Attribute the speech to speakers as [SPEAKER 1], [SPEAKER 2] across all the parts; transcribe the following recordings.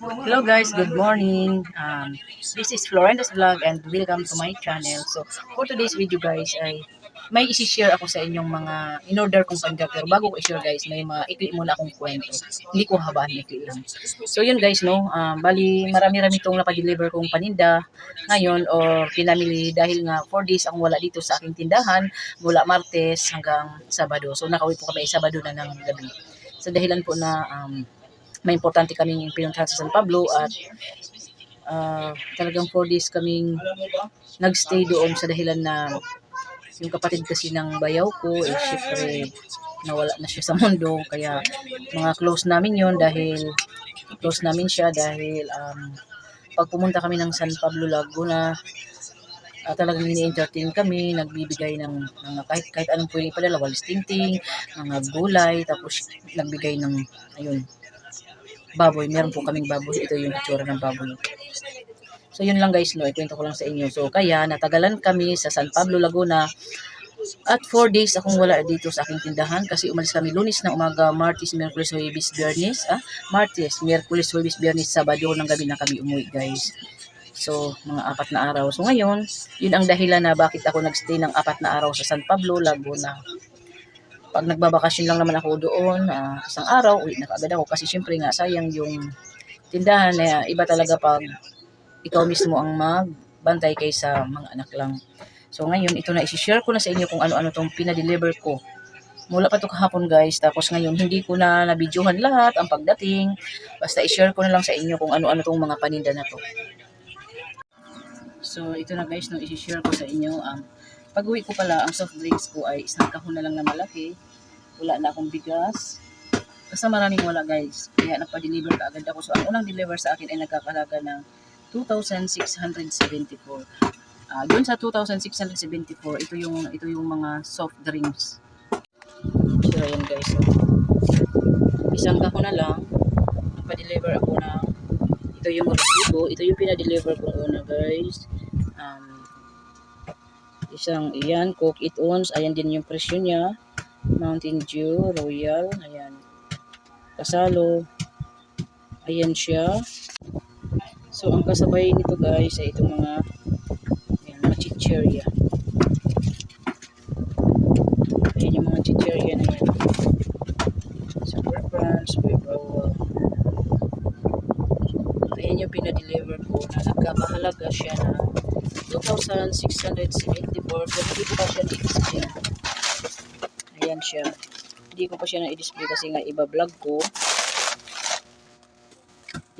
[SPEAKER 1] Hello guys, good morning. Um, this is Florenda's Vlog and welcome to my channel. So, for today's video guys ay may isi-share ako sa inyong mga in-order kong panda. Pero bago ko i-share guys, may mga ikli muna akong kwento. Hindi ko habaan, ikli lang. So yun guys, no, um, bali marami-rami itong napadeliver kong paninda ngayon or pinamili dahil nga 4 days akong wala dito sa aking tindahan mula Martes hanggang Sabado. So nakauwi po kami Sabado na ng gabi. Sa dahilan po na um, may importante kaming pinuntahan sa San Pablo at ah, talagang 4 days kaming nagstay doon sa dahilan na yung kapatid kasi ng bayaw ko eh syempre nawala na siya sa mundo. Kaya mga close namin yon dahil close namin siya dahil um, pag pumunta kami ng San Pablo Laguna ah, talagang ini-entertain kami, nagbibigay ng mga kahit kahit anong pwede ipadala, walis tingting, mga gulay, tapos nagbigay ng ayun, baboy. Meron po kaming baboy. Ito yung itsura ng baboy. So yun lang guys, no, ikwento ko lang sa inyo. So kaya natagalan kami sa San Pablo, Laguna. At 4 days akong wala dito sa aking tindahan kasi umalis kami lunis ng umaga, Martes, Miyerkules, Huwebes, Biyernes. Ah, Martes, Miyerkules, Huwebes, Biyernes, Sabado ng gabi na kami umuwi guys. So, mga apat na araw. So ngayon, yun ang dahilan na bakit ako nagstay ng apat na araw sa San Pablo, Laguna. Pag nagbabakasyon lang naman ako doon, ah, isang araw, uwi na kaagad ako kasi syempre nga sayang yung tindahan na iba talaga pag ikaw mismo ang magbantay kaysa mga anak lang. So ngayon, ito na isi-share ko na sa inyo kung ano-ano tong pinadeliver ko. Mula pa to kahapon guys, tapos ngayon hindi ko na nabidyohan lahat ang pagdating. Basta i-share ko na lang sa inyo kung ano-ano tong mga paninda na to. So ito na guys, no, isi-share ko sa inyo. Um, pag uwi ko pala, ang soft drinks ko ay isang kahon na lang na malaki. Wala na akong bigas. Basta maraming wala guys. Kaya nagpa-deliver ka agad ako. So ang unang deliver sa akin ay nagkakalaga ng 2,674. Ah, doon sa 2,674, ito yung ito yung mga soft drinks. So ayan guys. So, isang kahon na lang. Nagpa-deliver ako ng ito yung resibo. Ito yung pinadeliver ko una guys. Um, isang iyan, Coke It Ons. Ayan din yung presyo niya. Mountain Dew, Royal. Ayan. Kasalo. Ayan siya. So, ang kasabay nito guys ay itong mga ayan, mga chicheria. Ayan yung mga chicheria na yan. Super Crunch, Wibrow. Ayan yung pinadeliver ko na nagkakahalaga siya na 2,674 pero hindi ko pa siya na-display. Ayan siya. Hindi ko pa siya na-display kasi nga iba vlog ko.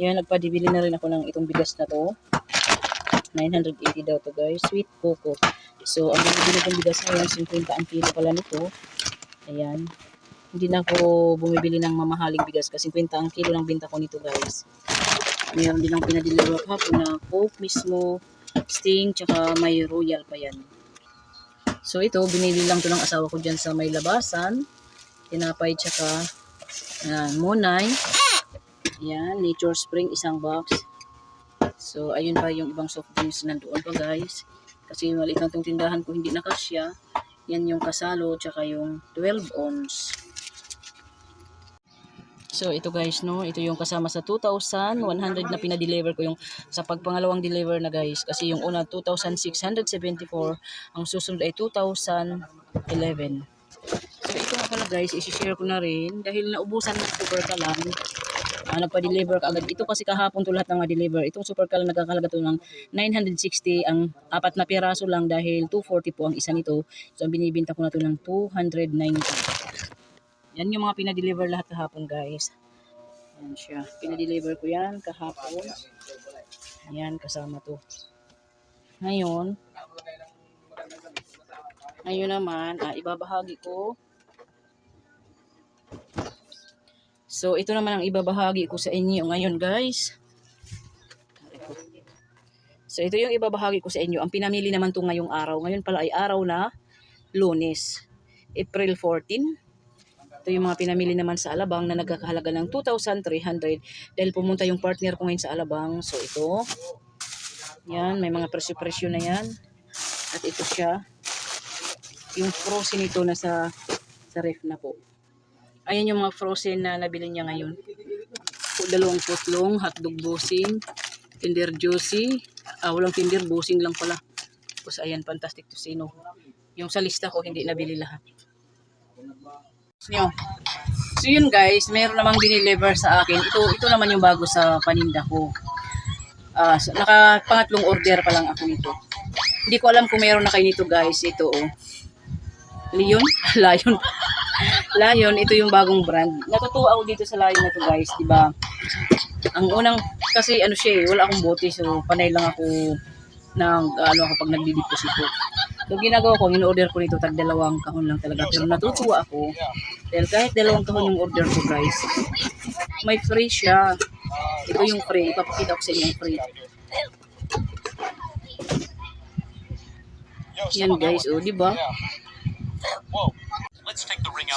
[SPEAKER 1] Yan, nagpadibili na rin ako ng itong bigas na to. 980 daw to guys. Sweet coco. So, ang binibili kong bigas ngayon, 50 ang kilo pala nito. Ayan. Hindi na ako bumibili ng mamahaling bigas kasi 50 ang kilo ng binta ko nito guys. Mayroon din ang pinadeliver hapon na coke mismo, sting, tsaka may royal pa yan. So ito, binili lang to ng asawa ko dyan sa may labasan. Tinapay tsaka uh, monay. Yan, Nature Spring, isang box. So, ayun pa yung ibang soft drinks nandoon pa guys. Kasi maliit lang tong tindahan ko, hindi nakasya. Yan yung kasalo, tsaka yung 12 ons. So, ito guys, no, ito yung kasama sa 2,100 na pinadeliver ko yung sa pagpangalawang deliver na guys. Kasi yung una, 2,674. Ang susunod ay 2,011. So, ito nga pala guys, isi-share ko na rin. Dahil naubusan ng super kalan, uh, nagpa-deliver ka agad. Ito kasi kahapon to lahat ng ma-deliver. Itong super kalan nagkakalaga to ng 960. Ang apat na piraso lang dahil 240 po ang isa nito. So, ang binibinta ko na to ng 290. Yan yung mga pinadeliver lahat kahapon guys. Yan siya. Pinadeliver ko yan kahapon. Yan, kasama to. Ngayon, ngayon naman, ah, ibabahagi ko. So, ito naman ang ibabahagi ko sa inyo ngayon guys. So, ito yung ibabahagi ko sa inyo. Ang pinamili naman to ngayong araw. Ngayon pala ay araw na lunes. April 14. Ito yung mga pinamili naman sa Alabang na nagkakahalaga ng 2,300 dahil pumunta yung partner ko ngayon sa Alabang. So ito, yan, may mga presyo-presyo na yan. At ito siya, yung frozen nito na sa, sa ref na po. Ayan yung mga frozen na nabili niya ngayon. dalawang putlong, hotdog busing, Tinder juicy. Ah, walang Tinder, busing lang pala. Tapos ayan, fantastic to sino. Yung sa lista ko, hindi nabili lahat. Nyo. So yun guys, meron namang dineliver sa akin. Ito ito naman yung bago sa paninda ko. Ah, so, naka pangatlong order pa lang ako nito. Hindi ko alam kung meron na kayo nito guys. Ito oh. Leon? Lion. Lion, ito yung bagong brand. Natutuwa ako dito sa Lion na to guys, 'di ba? Ang unang kasi ano siya, eh, wala akong bote so panay lang ako ng ano ako pag nagdi-deposito. So ginagawa ko, in-order ko nito tag dalawang kahon lang talaga. Pero natutuwa ako dahil kahit dalawang kahon yung order ko guys, may free siya. Ito yung free. Ipapakita ko sa inyo yung free. Yan guys, oh, di ba?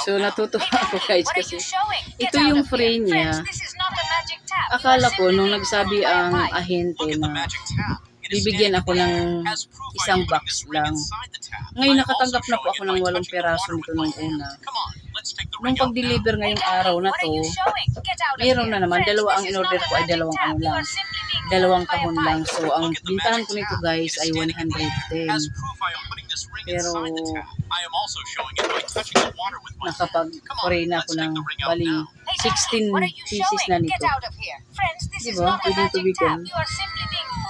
[SPEAKER 1] So natutuwa ako guys kasi ito yung free niya. Akala ko nung nagsabi ang ahente na bibigyan ako ng isang box lang. Ngayon nakatanggap na po ako ng walong peraso nito nung una. Nung pag-deliver ngayong araw na to,
[SPEAKER 2] here.
[SPEAKER 1] na naman. Dalawa
[SPEAKER 2] this
[SPEAKER 1] ang in-order ko ay dalawang ano lang. Dalawang kahon lang. So, ang bintahan ko nito guys ay
[SPEAKER 3] standing there
[SPEAKER 1] 110.
[SPEAKER 3] As proof I am putting this ring
[SPEAKER 1] Pero, Nakapag-pray na ako ng bali
[SPEAKER 3] now.
[SPEAKER 2] Hey,
[SPEAKER 1] 16
[SPEAKER 2] what are you
[SPEAKER 1] pieces na nito. Diba?
[SPEAKER 2] magic
[SPEAKER 1] tubigan.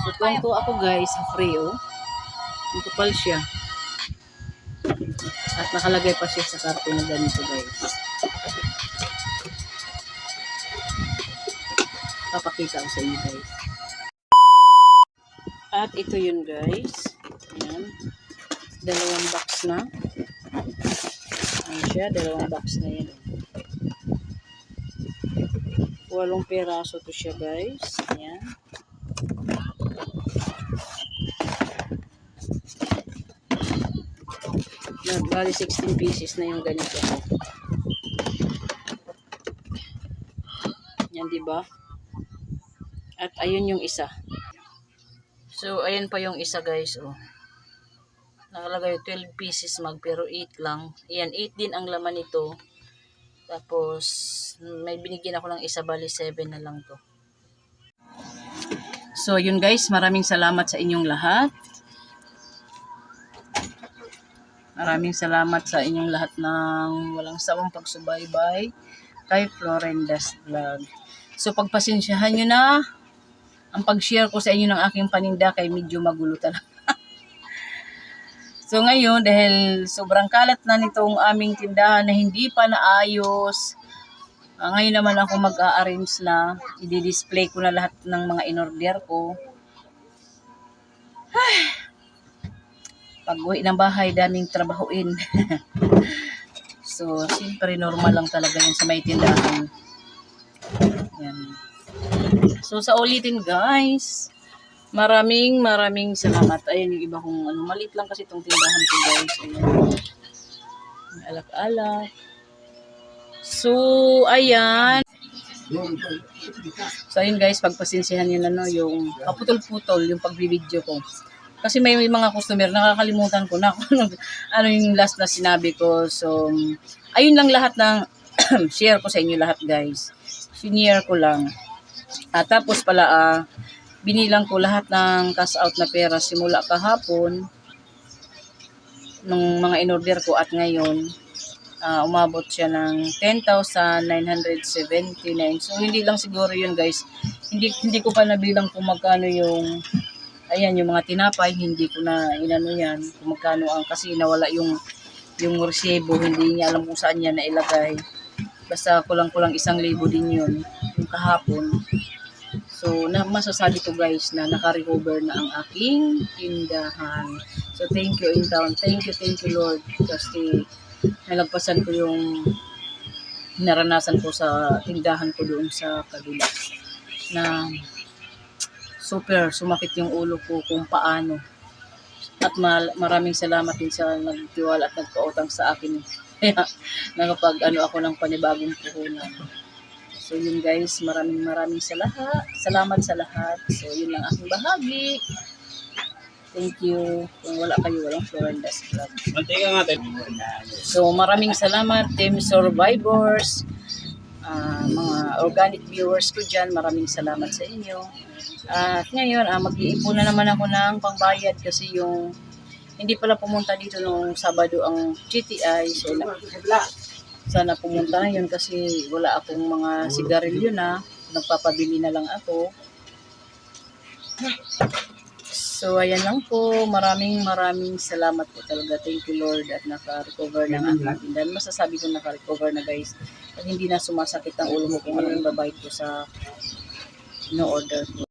[SPEAKER 1] So,
[SPEAKER 2] fooled by a
[SPEAKER 1] tuwang ako guys sa free oh. Siya. At nakalagay pa siya sa karton na ganito guys. Papakita ko sa inyo guys. At ito yun guys. Ayan. Dalawang box na. Ayan siya. Dalawang box na yan. Walong peraso to siya guys. Ayan. Bali 16 pieces na yung ganito. Yan, di ba? At ayun yung isa. So, ayun pa yung isa, guys, oh. Nakalagay 12 pieces mag, pero 8 lang. Yan, 8 din ang laman nito. Tapos, may binigyan ako ng isa, bali 7 na lang to. So, yun guys, maraming salamat sa inyong lahat. Maraming salamat sa inyong lahat ng walang sawang pagsubaybay kay Florenda's Vlog. So pagpasensyahan nyo na ang pag-share ko sa inyo ng aking paninda kay medyo magulo talaga. so ngayon dahil sobrang kalat na nitong aming tindahan na hindi pa naayos, ah, ngayon naman ako mag-a-arrange na, i-display ko na lahat ng mga in-order ko. pag uwi ng bahay, daming trabahuin. so, siyempre, normal lang talaga yun sa may tindahan. Yan. So, sa ulitin, guys, maraming, maraming salamat. Ayan yung iba kong, ano, maliit lang kasi itong tindahan ko, guys. Ayan. Alak-alak. So, ayan. So, ayun guys, pagpasensihan nyo na no, yung kaputol-putol, yung pagbibideo ko. Kasi may, mga customer, nakakalimutan ko na kung ano, ano yung last na sinabi ko. So, ayun lang lahat ng share ko sa inyo lahat guys. Senior ko lang. At tapos pala, ah, binilang ko lahat ng cash out na pera simula kahapon nung mga in-order ko at ngayon ah, umabot siya ng 10,979. So hindi lang siguro yun guys. Hindi hindi ko pa nabilang kung magkano yung ayan yung mga tinapay, hindi ko na inano yan kung magkano ang kasi nawala yung yung resibo, hindi niya alam kung saan niya nailagay. Basta kulang-kulang isang libo din yun yung kahapon. So, na, masasabi ko guys na naka-recover na ang aking tindahan. So, thank you in town. Thank you, thank you Lord. Kasi nalagpasan ko yung naranasan ko sa tindahan ko doon sa kabila. Na super sumakit yung ulo ko kung paano. At maraming salamat din sa nagtiwala at nagpautang sa akin. Kaya nakapag ano ako ng panibagong puhunan. So yun guys, maraming maraming sa lahat. Salamat sa lahat. So yun lang aking bahagi. Thank you. Kung wala kayo, walang Florenda's Vlog.
[SPEAKER 4] Mantika nga tayo.
[SPEAKER 1] So maraming salamat Team Survivors. Ah, mga organic viewers ko dyan, maraming salamat sa inyo. At ngayon, ah, mag-iipon na naman ako ng pangbayad kasi yung hindi pala pumunta dito nung Sabado ang GTI. So, na- sana pumunta na yun kasi wala akong mga sigarilyo na. Nagpapabili na lang ako. So, ayan lang po. Maraming maraming salamat po talaga. Thank you, Lord, at naka-recover ng aking tindahan. Masasabi ko naka-recover na, guys. At hindi na sumasakit ang ulo mo kung ano yung babayad ko sa no-order ko.